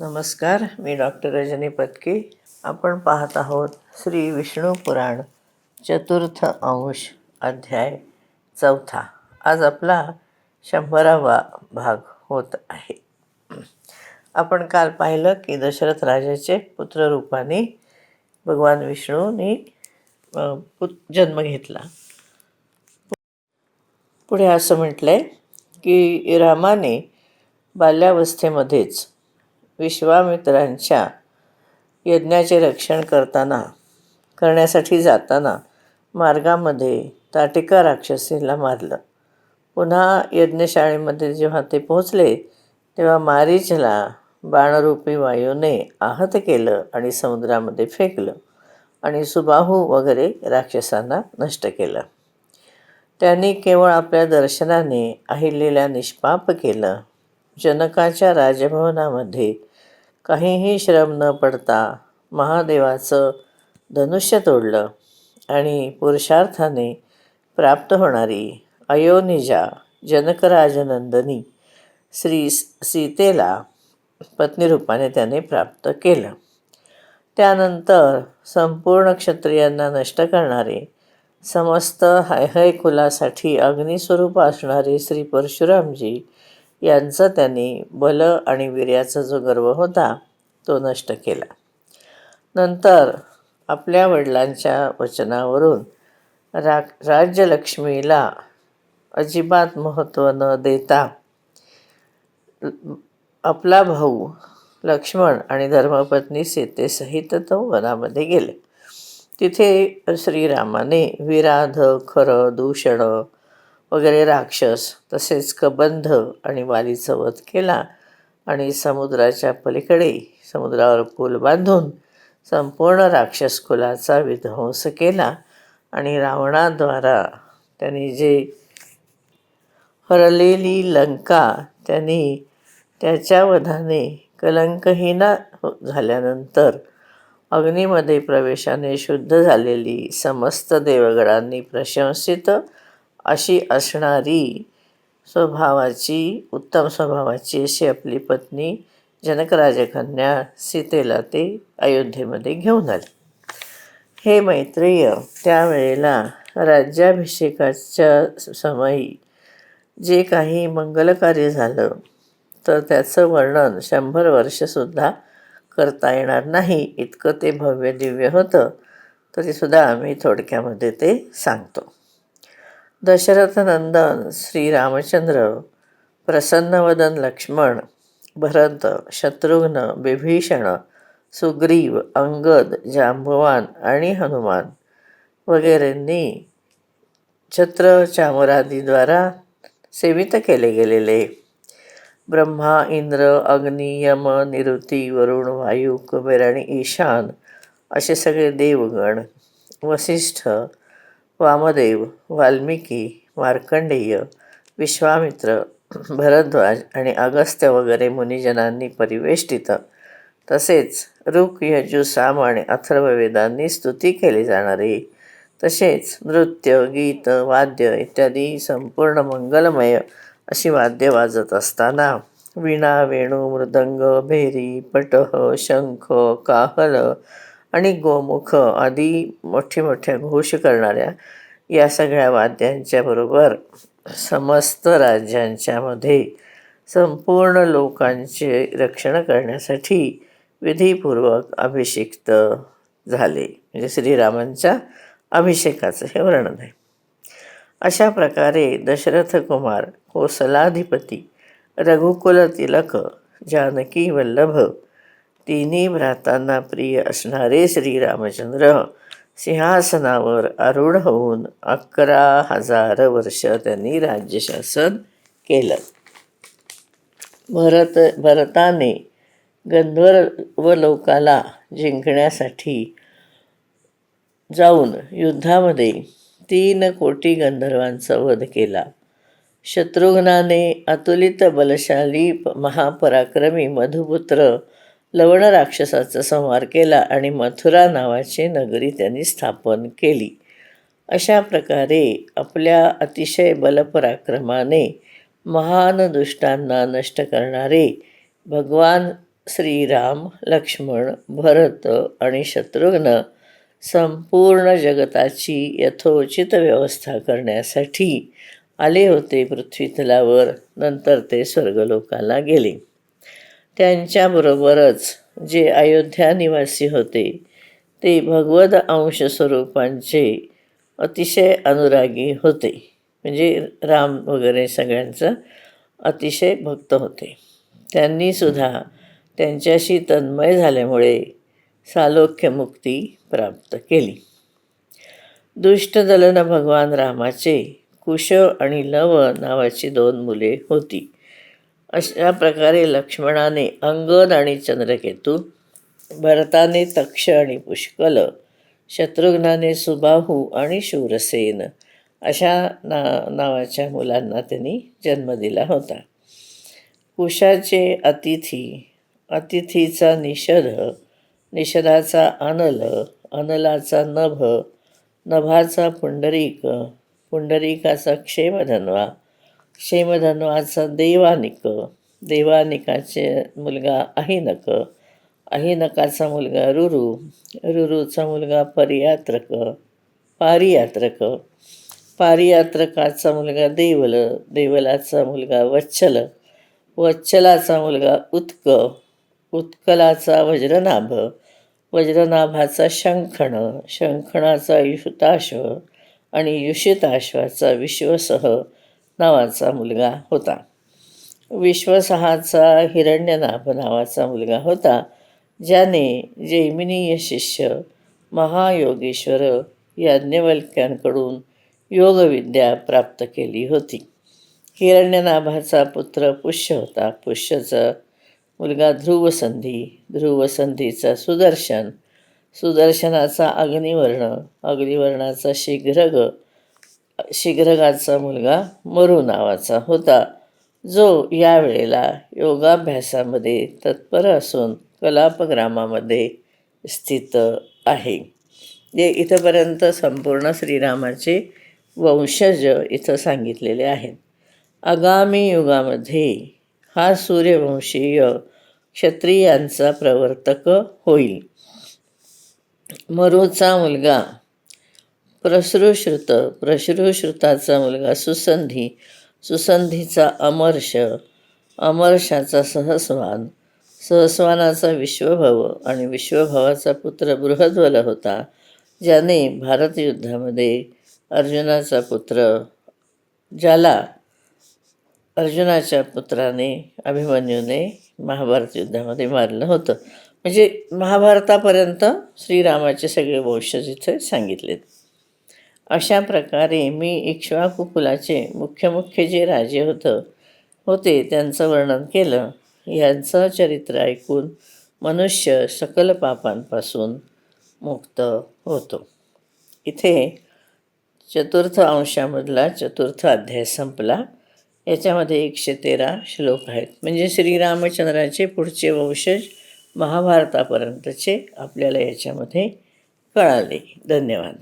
नमस्कार मी डॉक्टर रजनी पत्के. आपण पाहत आहोत श्री विष्णू पुराण चतुर्थ अंश अध्याय चौथा. आज आपला शंभरावा भाग होत आहे. आपण काल पाहिलं की दशरथ राजाचे पुत्ररूपाने भगवान विष्णूने पुत जन्म घेतला. पुढे असं म्हटलं आहे की रामाने बाल्यावस्थेमध्येच विश्वामित्रांच्या यज्ञाचे रक्षण करताना करण्यासाठी जाताना मार्गामध्ये ताटिका राक्षसीला मारलं. पुन्हा यज्ञशाळेमध्ये जेव्हा ते पोहोचले तेव्हा मारीचला बाणरूपी वायूने आहत केलं आणि समुद्रामध्ये फेकलं आणि सुबाहू वगैरे राक्षसांना नष्ट केलं. त्यांनी केवळ आपल्या दर्शनाने अहिल्याला निष्पाप केलं. जनकाच्या राजभवनामध्ये काहीही श्रम न पडता महादेवाचं धनुष्य तोडलं आणि पुरुषार्थाने प्राप्त होणारी अयोनिजा जनकराजनंदनी श्री सीतेला पत्नीरूपाने त्याने प्राप्त केलं. त्यानंतर संपूर्ण क्षत्रियांना नष्ट करणारे समस्त हयहय कुलासाठी अग्निस्वरूप असणारे श्री परशुरामजी यांचा त्यांनी बल आणि वीर्याचा जो गर्व होता तो नष्ट केला. नंतर आपल्या वडिलांच्या वचनावरून रा राज्यलक्ष्मीला अजिबात महत्त्व न देता आपला भाऊ लक्ष्मण आणि धर्मपत्नी सीतेसहित तो वनामध्ये गेले. तिथे श्रीरामाने विराध खरं दूषण वगैरे राक्षस तसेच कबंध आणि वालीचा वध केला आणि समुद्राच्या पलीकडे समुद्रावर पूल बांधून संपूर्ण राक्षस कुलाचा विध्वंस केला आणि रावणाद्वारा त्यांनी जे हरलेली लंका त्यांनी त्याच्या वधाने कलंकहीन झाल्यानंतर अग्नीमध्ये प्रवेशाने शुद्ध झालेली समस्त देवगडांनी प्रशंसित अशी असणारी स्वभावाची उत्तम स्वभावाची अशी आपली पत्नी जनकराजकन्या सीतेला ते अयोध्येमध्ये घेऊन आले. हे मैत्रेय त्यावेळेला राज्याभिषेकाच्या समयी जे काही मंगलकार्य झालं तर त्याचं वर्णन शंभर वर्षसुद्धा करता येणार नाही. इतकं ते भव्य दिव्य होतं तरीसुद्धा आम्ही थोडक्यामध्ये ते सांगतो. दशरथनंदन श्रीरामचंद्र प्रसन्नवदन लक्ष्मण भरत शत्रुघ्न बिभीषण सुग्रीव अंगद जांभवान आणि हनुमान वगैरेंनी छत्र चामरादीद्वारा सेवित केले गेलेले. ब्रह्मा इंद्र अग्नी यम निरुती वरुण वायू कुबेर आणि ईशान असे सगळे देवगण वसिष्ठ वामदेव वाल्मिकी मार्कंडेय विश्वामित्र भरद्वाज आणि अगस्त्य वगैरे मुनिजनांनी परिवेष्टित. तसेच ऋक यजु साम आणि अथर्ववेदांनी स्तुती केली जाणारी. तसेच नृत्य गीत वाद्य इत्यादी संपूर्ण मंगलमय अशी वाद्य वाजत असताना वीणा वेणू मृदंग भेरी पटह शंख काहल आणि गोमुख आदी मोठे मोठ्या घोष करणाऱ्या या सगळ्या वाद्यांच्याबरोबर समस्त राज्यांच्यामध्ये संपूर्ण लोकांचे रक्षण करण्यासाठी विधीपूर्वक अभिषिक्त झाले. म्हणजे श्रीरामांच्या अभिषेकाचं हे वर्णन आहे. अशा प्रकारे दशरथ कुमार कोसलाधिपती रघुकुल तिलक जानकी वल्लभ तिन्ही भ्रातांना प्रिय असणारे श्रीरामचंद्र सिंहासनावर आरूढ होऊन अकरा हजार वर्ष त्यांनी राज्यशासन केलं. भरत भरताने गंधर्व लोकाला जिंकण्यासाठी जाऊन युद्धामध्ये तीन कोटी गंधर्वांचा वध केला. शत्रुघ्नाने अतुलित बलशाली महापराक्रमी मधुपुत्र लवण राक्षसाचा संहार केला आणि मथुरा नावाची नगरी त्यांनी स्थापन केली. अशा प्रकारे आपल्या अतिशय बलपराक्रमाने महान दुष्टांना नष्ट करणारे भगवान श्रीराम लक्ष्मण भरत आणि शत्रुघ्न संपूर्ण जगताची यथोचित व्यवस्था करण्यासाठी आले होते पृथ्वीतलावर. नंतर ते स्वर्गलोकाला गेले. त्यांच्याबरोबरच जे अयोध्या निवासी होते ते भगवद अंश स्वरूपांचे अतिशय अनुरागी होते. म्हणजे राम वगैरे सगळ्यांचं अतिशय भक्त होते. त्यांनीसुद्धा त्यांच्याशी तन्मय झाल्यामुळे सालोक्यमुक्ती प्राप्त केली. दुष्टदलन भगवान रामाचे कुश आणि लव नावाची दोन मुले होती. अशा प्रकारे लक्ष्मणाने अंगद आणि चंद्रकेतू भरताने तक्ष आणि पुष्कल शत्रुघ्नाने सुबाहू आणि शूरसेन अशा ना नावाच्या मुलांना त्यांनी जन्म दिला होता. कुशाचे अतिथी अतिथीचा निषध निषधाचा अनल अनलाचा नभ नभाचा पुंडरीक पुंडरीकाचा क्षेमधन्वा क्षेमधन्वाचा देवानिक देवानिकाचे मुलगा अहिनक अहिनकाचा मुलगा रुरु रुरुचा मुलगा परियात्रक पारियात्रक पारियात्रकाचा मुलगा देवल देवलाचा मुलगा वच्छल वच्छलाचा मुलगा उत्क उत्कलाचा वज्रनाभ वज्रनाभाचा शंखण शंखणाचा युताश्व आणि युषिताश्वाचा विश्वसह नावाचा मुलगा होता. विश्वसहाचा हिरण्यनाभ नावाचा मुलगा होता ज्याने जैमिनीय शिष्य महायोगेश्वर याज्ञवल्क्यांकडून योगविद्या प्राप्त केली होती. हिरण्यनाभाचा पुत्र पुष्य होता. पुष्यचा मुलगा ध्रुवसंधी. ध्रुवसंधीचा सुदर्शन. सुदर्शनाचा अग्निवर्ण. अग्निवर्णाचा शीघ्रग शीघ्रगाचा मुलगा मरू नावाचा होता जो यावेळेला योगाभ्यासामध्ये तत्पर असून कलापग्रामामध्ये स्थित आहे. जे इथंपर्यंत संपूर्ण श्रीरामाचे वंशज इथं सांगितलेले आहेत. आगामी युगामध्ये हा सूर्यवंशीय क्षत्रियांचा प्रवर्तक होईल. मरूचा मुलगा प्रसृश्रुत प्रसृश्रुताचा मुलगा सुसंधी सुसंधीचा अमर्ष अमर्षाचा सहस्वान सहस्वानाचा विश्वभव आणि विश्वभवाचा पुत्र बृहद्वल होता ज्याने भारत युद्धामध्ये अर्जुनाचा पुत्र ज्याला अर्जुनाच्या पुत्राने अभिमन्यूने महाभारत युद्धामध्ये मारलं होतं. म्हणजे महाभारतापर्यंत श्रीरामाचे सगळे वंशज इथे सांगितलेत. अशा प्रकारे मी इक्ष्वाकू कुलाचे मुख्य मुख्य जे राजे होतं होते त्यांचं वर्णन केलं. यांचं चरित्र ऐकून मनुष्य सकल पापांपासून मुक्त होतो. इथे चतुर्थ अंशामधला चतुर्थ अध्याय संपला. याच्यामध्ये एकशे तेरा श्लोक आहेत. म्हणजे श्रीरामचंद्राचे पुढचे वंशज महाभारतापर्यंतचे आपल्याला याच्यामध्ये कळाले. धन्यवाद.